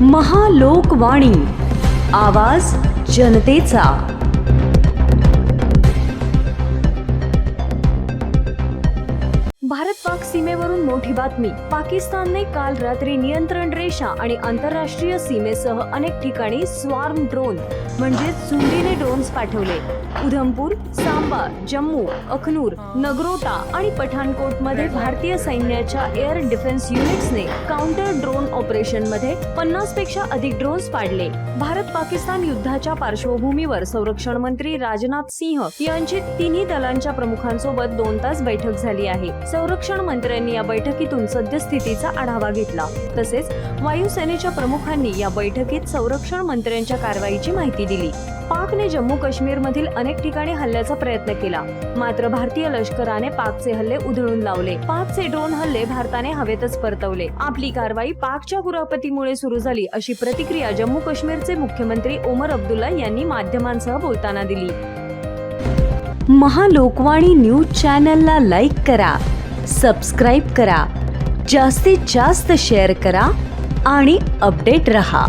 महालोकवाणी. आवाज जनतेचा. भारत पाक सीमेवरून मोठी बातमी. पाकिस्तानने काल रात्री नियंत्रण रेषा आणि आंतरराष्ट्रीय सीमेसह अनेक ठिकाणी स्वार्म ड्रोन म्हणजे चुंडीने ड्रोन्स पाठवले. उधमपूर सांबा जम्मू अखनूर नगरोटा आणि पठाणकोटमध्ये भारतीय सैन्याच्या एअर डिफेन्स युनिट्सने काउंटर ड्रोन ऑपरेशनमध्ये पन्नासपेक्षा अधिक ड्रोन्स पाडले. भारत पाकिस्तान युद्धाच्या पार्श्वभूमीवर संरक्षण मंत्री राजनाथ सिंह यांची तिन्ही दलांच्या प्रमुखांसोबत दोन तास बैठक झाली आहे. संरक्षण मंत्र्यांनी या बैठकीतून सद्यस्थितीचा आढावा घेतला. तसेच वायुसेनेच्या प्रमुखांनी या बैठकीत संरक्षण मंत्र्यांच्या कारवाईची माहिती दिली. पाकने जम्मू काश्मीर मधील अनेक ठिकाणी हल्ल्याचा प्रयत्न केला. मात्र भारतीय लष्कराने पाकचे हल्ले उधळून लावले. पाकचे ड्रोन हल्ले भारताने हवेतच परतवले. आपली कारवाई पाकच्या कुरापतीमुळे सुरू झाली अशी प्रतिक्रिया जम्मू काश्मीरचे मुख्यमंत्री ओमर अब्दुल्ला यांनी माध्यमांसह बोलताना दिली. महालोकवाणी न्यूज चॅनलला लाईक करा. सबस्क्राईब करा. जास्तीत जास्त शेअर करा आणि अपडेट रहा.